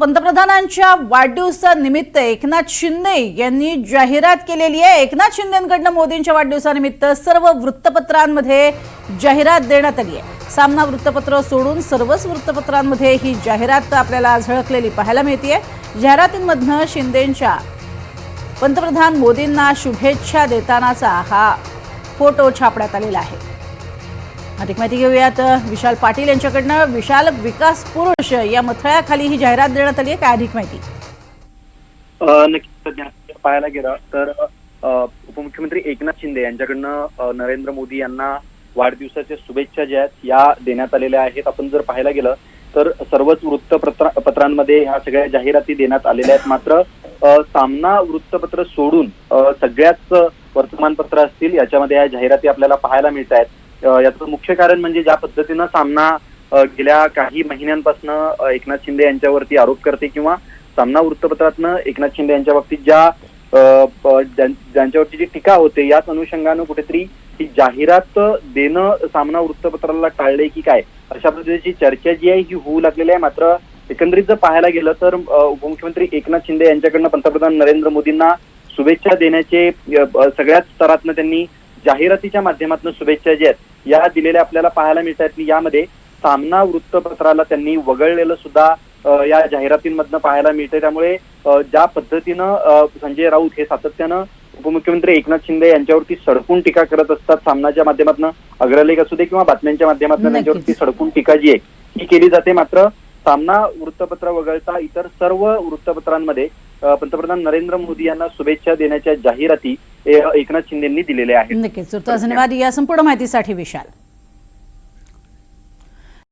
पंतप्रधानांच्या वाढदिवसानिमित्त एकनाथ शिंदे यांनी जाहिरात केलेली आहे. एकनाथ शिंदेकडनं मोदींच्या वाढदिवसानिमित्त सर्व वृत्तपत्रांमध्ये जाहिरात देण्यात आली आहे. सामना वृत्तपत्र सोडून सर्वच वृत्तपत्रांमध्ये ही जाहिरात आपल्याला झळकलेली पाहायला मिळते जाहिरातींमधनं शिंदेंच्या पंतप्रधान मोदींना शुभेच्छा देतानाचा हा फोटो छापण्यात आलेला आहे. अधिक माहिती घेऊयात. विशाल पाटील यांच्याकडनं विशाल विकास पुरुष या मथळ्याखाली ही जाहिरात देण्यात आली आहे. काय अधिक माहिती? नक्कीच पाहायला गेलं तर उपमुख्यमंत्री एकनाथ शिंदे यांच्याकडनं नरेंद्र मोदी यांना वाढदिवसाच्या शुभेच्छा ज्या आहेत या देण्यात आलेल्या आहेत. आपण जर पाहायला गेलं तर सर्वच वृत्तपत्र पत्रांमध्ये ह्या सगळ्या जाहिराती देण्यात आलेल्या आहेत. मात्र सामना वृत्तपत्र सोडून सगळ्याच वर्तमानपत्र असतील याच्यामध्ये या जाहिराती आपल्याला पाहायला मिळत आहेत याचं मुख्य कारण म्हणजे ज्या पद्धतीनं सामना गेल्या काही महिन्यांपासून एकनाथ शिंदे यांच्यावरती आरोप करते किंवा सामना वृत्तपत्रातनं एकनाथ शिंदे यांच्या बाबतीत ज्या ज्यांच्यावरची जी टीका होते याच अनुषंगानं कुठेतरी ही जाहिरात देणं सामना वृत्तपत्राला टाळले की काय? अशा पद्धतीची चर्चा जी आहे ही होऊ लागलेली आहे. मात्र एकंदरीत जर पाहायला गेलं तर उपमुख्यमंत्री एकनाथ शिंदे यांच्याकडनं पंतप्रधान नरेंद्र मोदींना शुभेच्छा देण्याचे सगळ्याच स्तरातनं त्यांनी जाहिरातीच्या माध्यमातून शुभेच्छा ज्या आहेत या दिलेल्या आपल्याला पाहायला मिळत आहेत. यामध्ये सामना वृत्तपत्राला त्यांनी वगळलेलं सुद्धा या जाहिरातींमधनं पाहायला मिळते त्यामुळे ज्या पद्धतीनं संजय राऊत हे सातत्यानं उपमुख्यमंत्री एकनाथ शिंदे यांच्यावरती सडकून टीका करत असतात सामनाच्या माध्यमातून अग्रलेख असू दे किंवा बातम्यांच्या माध्यमातून. त्यांच्यावरती सडकून टीका जी आहे ही केली जाते. मात्र सामना वृत्तपत्र वगळता इतर सर्व वृत्तपत्रांमध्ये पंतप्रधान नरेंद्र मोदी यांना शुभेच्छा देण्याच्या जाहिराती एकनाथ शिंदेंनी दिलेल्या आहेत. नक्कीच धन्यवाद. या संपूर्ण माहितीसाठी विशाल.